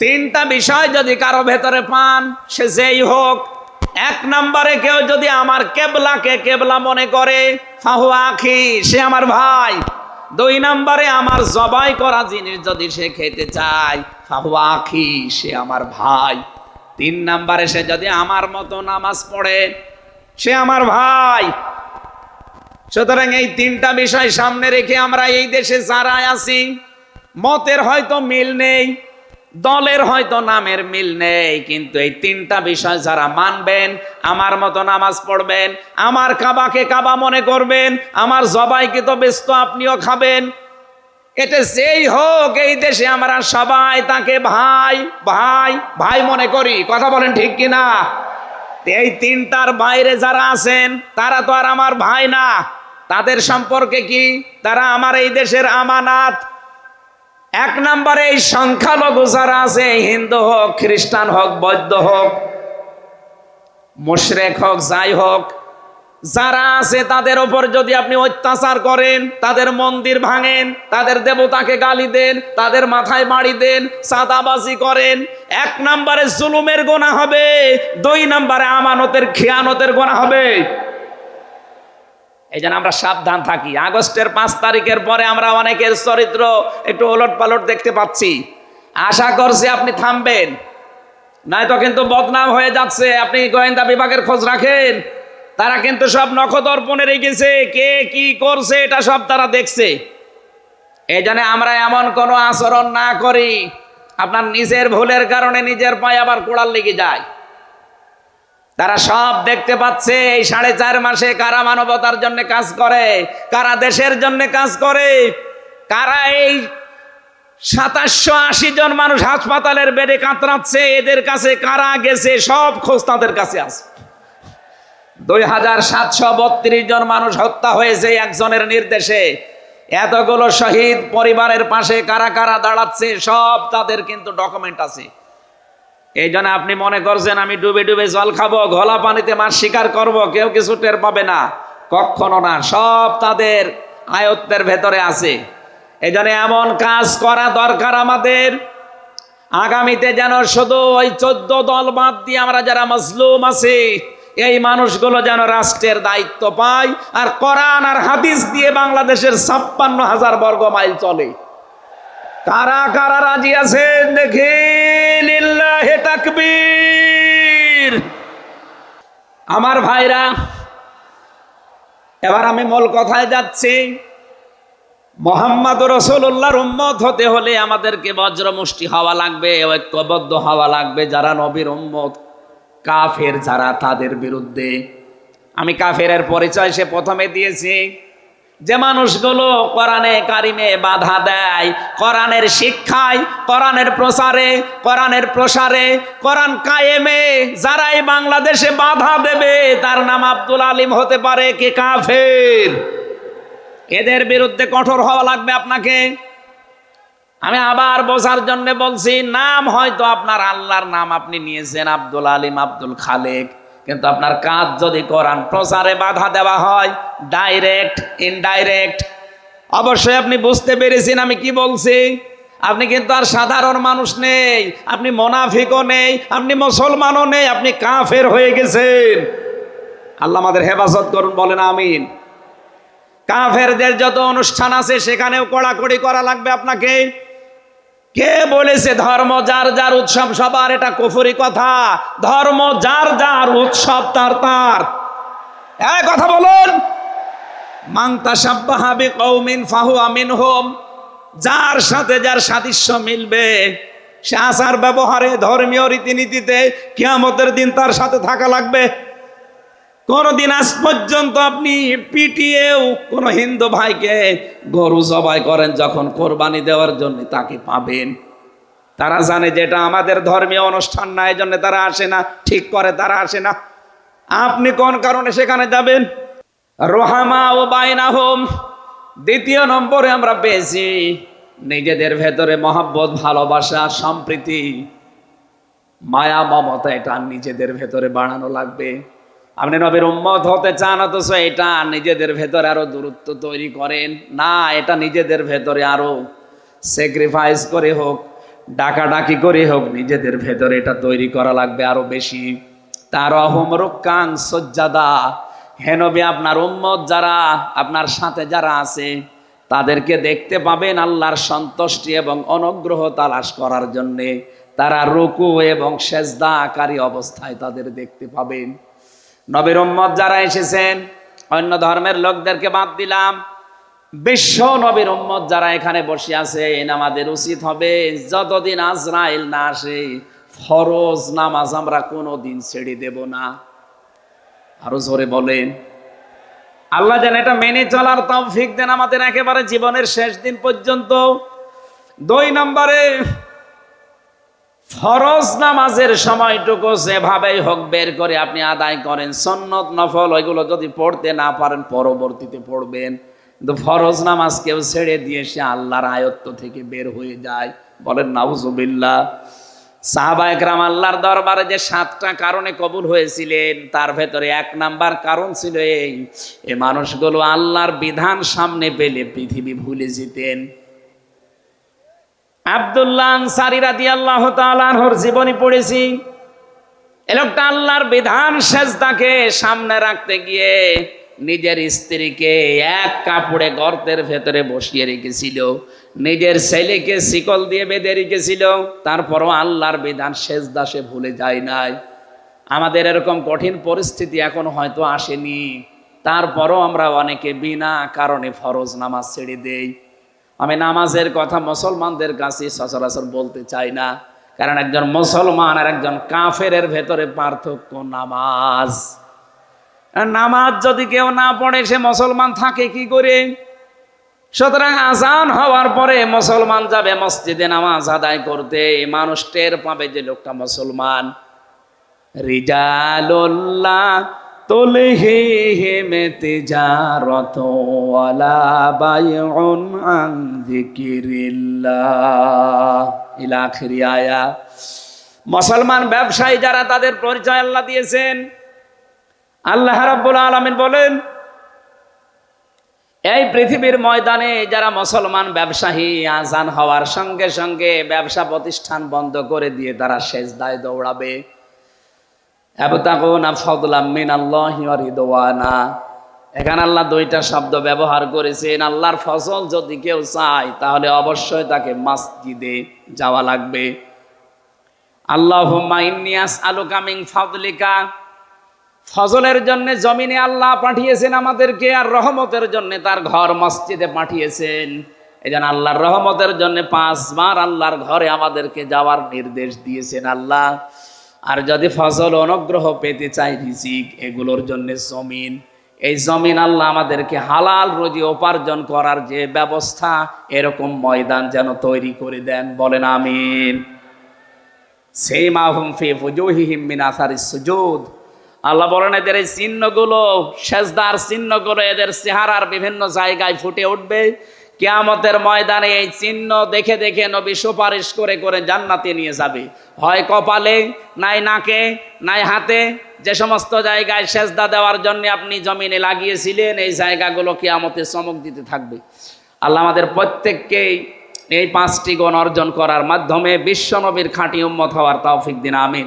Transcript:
তিনটা বিষয় যদি কারও ভেতরে পান, সে যেই হোক। এক নম্বরে কেউ যদি আমার কেবলাকে কেবলা মনে করে, ফাহু আখি, সে আমার ভাই। দুই নম্বরে আমার জবাই করা জিনিস যদি সে খেতে চায়, ফাহু আখি, সে আমার ভাই। তিন নম্বরে সে যদি আমার মতো নামাজ পড়ে, সে আমার ভাই। সুতরাং এই তিনটা বিষয় সামনে রেখে আমরা এই দেশে যারা আছি, মতের হয়তো মিল নেই দলের হয়তো নামের মিল নেই, কিন্তু এই তিনটা বিষয় যারা মানবেন, আমার মতো নামাজ পড়বেন, আমার কাবাকে কাবা মনে করবেন, আমার জবাইকে তো ব্যস্ত আপনিও খাবেন। এটা যেই হোক, এই দেশে আমরা সবাই তাকে ভাই ভাই ভাই মনে করি। কথা বলেন ঠিক কিনা? এই তিনটার বাইরে যারা আছেন, তারা তো আর আমার ভাই না। তাদের সম্পর্কে কি? তারা আমার এই দেশের আমানাত। এক নম্বরে এই সংখ্যালঘু যারা আছে, হিন্দু হোক, খ্রিস্টান হোক, বৌদ্ধ হোক, মুশরেক হোক, যাই হোক, যারা আছে তাদের ওপর যদি আপনি অত্যাচার করেন, তাদের মন্দির ভাঙেন, তাদের দেবতাকে গালি দেন, তাদের মাথায় বাড়ি দেন সাদাবাজি করেন, এক নম্বরে জুলুমের গোনা হবে, দুই নম্বরে আমানতের, খেয়ানতের গোনা হবে। এই জন্য আমরা সাবধান থাকি। আগস্টের পাঁচ তারিখের পরে আমরা অনেকের চরিত্র একটু ওলট পালট দেখতে পাচ্ছি। আশা করছি আপনি থামবেন। নয়তো কিন্তু বদনাম হয়ে যাচ্ছে। আপনি গোয়েন্দা বিভাগের খোঁজ রাখেন। তারা কিন্তু সব নখদর্পণে রেখেছে। কে কি করছে এটা সব তারা দেখছে। এই জন্য আমরা এমন কোনো আচরণ না করি। আপনার নিজের ভুলের কারণে নিজের পায়ে আবার কোড়াল লেগে যায়। তারা সব দেখতে পাচ্ছে, এই সাড়ে চার মাসে কারা মানবতার জন্য কাজ করে, কারা দেশের জন্য কাজ করে, কারা এই সাতাশশো আশি জন মানুষ হাসপাতালের বেডে কাতরাচ্ছে, এদের কাছে কারা গেছে, সব খোঁজ তাদের কাছে আছে। দুই হাজার সাতশো বত্রিশ জন মানুষ হত্যা হয়েছে একজনের নির্দেশে। এতগুলো শহীদ পরিবারের পাশে কারা কারা দাঁড়াচ্ছে, সব তাদের কিন্তু ডকুমেন্ট আছে। এই জন্য আপনি মনে করছেন, আমি ডুবে ডুবে জল খাব, ঘোলা পানিতে মাছ শিকার করব, কেউ কিছু টের পাবে না। কখনো না, সব তাদের আয়ত্তের ভেতরে আছে। এই জন্য এমন কাজ করা দরকার আমাদের। আগামীতে যেন শুধু ওই চোদ্দ দল বাদ দিয়ে আমরা যারা মজলুম আছি, এই মানুষগুলো যেন রাষ্ট্রের দায়িত্ব পায়। আর কোরআন আর হাদিস দিয়ে বাংলাদেশের ছাপ্পান্ন হাজার বর্গ মাইল চলে। কারা কারা রাজি আছেন দেখে। তাকবীর। আমার ভাইরা, এবার আমি মূল কথায় যাচ্ছি। মোহাম্মদ রসুল্লাহর উম্মত হতে হলে আমাদেরকে বজ্রমুষ্টি হওয়া লাগবে, ঐক্যবদ্ধ হওয়া লাগবে। যারা নবীর উম্মত, কাফের যারা তাদের বিরুদ্ধে। আমি কাফেরের পরিচয় সে প্রথমে দিয়েছি। যে মানুষগুলো কোরআনে কারিমে বাধা দেয়, কোরআনের শিক্ষায়, কোরআনের প্রচারে, কোরআনের প্রসারে, কোরআন কায়েমে যারাই বাংলাদেশে বাধা দেবে, তার নাম আব্দুল আলিম হতে পারে কে কাফের। এদের বিরুদ্ধে কঠোর হওয়া লাগবে আপনাকে। আমি আবার বোঝার জন্য বলছি, নাম হয়তো আপনার আল্লাহর নাম আপনি নিয়েছেন, আব্দুল আলিম, আব্দুল খালেক। কিন্তু আপনার কাজ যদি কোরআন প্রচারে বাধা দেওয়া হয় ডাইরেক্ট ইনডাইরেক্ট অবশ্যই আপনি বুঝতে পেরেছেন আমি কি বলছি। আপনি কিন্তু আর সাধারণ মানুষ নেই, আপনি মোনাফিকও নেই, আপনি মুসলমানও নেই, আপনি কাফের হয়ে গেছেন। আল্লাহ আমাদের হেফাজত করুন, বলেন আমিন। কাফেরদের যত অনুষ্ঠান আছে, সেখানেও কড়াকড়ি করা লাগবে আপনাকে। কে বলেছে ধর্ম যার যার উৎসব, সবার এটা কুফুরি কথা। ধর্ম যার যার উৎসব, তার তার। কথা বলুন। মাংতা কৌমিন ফাহু আমিন হোম যার সাথে যার সাদৃশ্য মিলবে, সে আচার ব্যবহারে ধর্মীয় রীতিনীতিতে কিয়ামতের দিন তার সাথে থাকা লাগবে। কোনদিন আজ পর্যন্ত আপনি পিটিয়েও কোন হিন্দু ভাইকে গরু জবাই করেন যখন কোরবানি দেওয়ার জন্য তাকে পাবেন। তারা জানে যে এটা আমাদের ধর্মীয় অনুষ্ঠান না জন্য তারা আসে না, ঠিক করে তারা আসে না। আপনি কোন কারণে সেখানে যাবেন? রোহামা ও বাইনা হোম দ্বিতীয় নম্বরে আমরা পেয়েছি নিজেদের ভেতরে মহাব্বত, ভালোবাসা, সম্প্রীতি, মায়া, মমতা, এটা নিজেদের ভেতরে বাড়ানো লাগবে। আপনি নবীর উম্মত হতে চান অথচ এটা নিজেদের ভেতরে আরও দূরত্ব তৈরি করেন। না, এটা নিজেদের ভেতরে আরও স্যাক্রিফাইস করে হোক, ডাকাডাকি করে হোক, নিজেদের ভেতরে এটা তৈরি করা লাগবে আরও বেশি। তার অহম রক্ষাং সজ্জাদা হেনবে আপনার উম্মত যারা, আপনার সাথে যারা আছে, তাদেরকে দেখতে পাবেন আল্লাহর সন্তুষ্টি এবং অনুগ্রহ তালাশ করার জন্যে। তারা রুকু এবং সেজদাকারী অবস্থায় তাদের দেখতে পাবেন। নবীর উম্মত যারা এসেছেন, অন্য ধর্মের লোকদেরকে বাদ দিলাম। বিশ্ব নবীর উম্মত যারা এখানে বসে আছেন, আমাদের উচিত হবে যতদিন আজরাইল না আসে, ফরজ নামাজ আমরা কোনো দিন ছেড়ে দেব না। আরও জোরে বলেন। আল্লাহ যেন এটা মেনে চলার তৌফিক দেন আমাদের একেবারে জীবনের শেষ দিন পর্যন্ত। দুই নম্বরে ফরজ নামাজের সময়টুকু যেভাবেই হোক বের করে আপনি আদায় করেন, সন্নত নফল ওইগুলো যদি পড়তে না পারেন, পরবর্তীতে পড়বেন। কিন্তু ফরজ নামাজ কেউ ছেড়ে দিয়ে সে আল্লাহর আয়ত্ত থেকে বের হয়ে যায়। বলেন, নাউজুবিল্লাহ। সাহাবা একরাম আল্লাহর দরবারে যে সাতটা কারণে কবুল হয়েছিলেন, তার ভেতরে এক নাম্বার কারণ ছিল এই, এ মানুষগুলো আল্লাহর বিধান সামনে পেলে পৃথিবী ভুলে যেতেন। আব্দুল্লাহ আনসারি রাদিয়াল্লাহু তাআলার জীবনী পড়েছি। এ আল্লাহর বিধান সেজদাকে সামনে রাখতে গিয়ে নিজের স্ত্রীকে এক কাপড়ে গর্তের ভেতরে বসিয়ে রেখেছিল। নিজের ছেলেকে শিকল দিয়ে বেঁধে রেখেছিল। তারপরও আল্লাহর বিধান সেজদা সে ভুলে যায় নাই। আমাদের এরকম কঠিন পরিস্থিতি এখন হয়তো আসেনি। তারপরও আমরা অনেকে বিনা কারণে ফরজ নামাজ ছেড়ে দেই। আমি নামাজের কথা মুসলমানদের কাছে সচরাচর বলতে চাই না। কারণ একজন মুসলমান আর একজন কাফেরের ভেতরে পার্থক্য নামাজ। নামাজ যদি কেউ না পড়ে, সে মুসলমান থাকে কি করে? সুতরাং আজান হওয়ার পরে মুসলমান যাবে মসজিদে নামাজ আদায় করতে। মানুষ টের পাবে যে লোকটা মুসলমান। রিজালুল্লাহ তুলহিহিম তিজারত ওয়ালা বাইউন আন যিকিরিল্লাহ। ইলা আয়া। মুসলমান ব্যবসায়ী যারা তাদের পরিচয় আল্লাহ দিয়েছেন, আল্লাহ রাব্বুল আলামিন বলেন, এই পৃথিবীর ময়দানে যারা মুসলমান ব্যবসায়ী, আজান হওয়ার সঙ্গে সঙ্গে ব্যবসা প্রতিষ্ঠান বন্ধ করে দিয়ে তারা সেজদায় দৌড়াবে। এখানে আল্লাহ দুইটা শব্দ ব্যবহার করেছেন। আল্লাহর ফসল যদি কেউ চায়, তাহলে অবশ্যই তাকে মসজিদে যাওয়া লাগবে। ইন্নী আসআলুকা ফাদলিকা। ফজলের জন্য জমিনে আল্লাহ পাঠিয়েছেন আমাদেরকে আর রহমতের জন্য তার ঘর মসজিদে পাঠিয়েছেন। এই জন্য আল্লাহর রহমতের জন্য পাঁচবার আল্লাহর ঘরে আমাদেরকে যাওয়ার নির্দেশ দিয়েছেন আল্লাহ। আর যদি ফসল অনুগ্রহ পেতে চাই রিজিক, এগুলোর জন্য জমিন। এই জমিন আল্লাহ আমাদেরকে হালাল রুজি উপার্জন করার যে ব্যবস্থা, এরকম ময়দান যেন তৈরি করে দেন। বলেন আমিন। সেই মাহুম আল্লাহ বলেন, এদের এই চিহ্নগুলো, সেজদার চিহ্নগুলো এদের চেহারার বিভিন্ন জায়গায় ফুটে উঠবে। কেয়ামতের ময়দানে এই চিহ্ন দেখে দেখে নবী সুপারিশ করে করে জান্নাতে নিয়ে যাবে। হয় কপালে, নাই নাকে, নাই হাতে, যে সমস্ত জায়গায় সেজদা দেওয়ার জন্য আপনি জমিনে লাগিয়েছিলেন, এই জায়গাগুলো কেয়ামতে চমক দিতে থাকবে। আল্লাহ আমাদের প্রত্যেককেই এই পাঁচটি গুণ অর্জন করার মাধ্যমে বিশ্বনবীর খাঁটি উম্মত হওয়ার তৌফিক দিন, আমিন।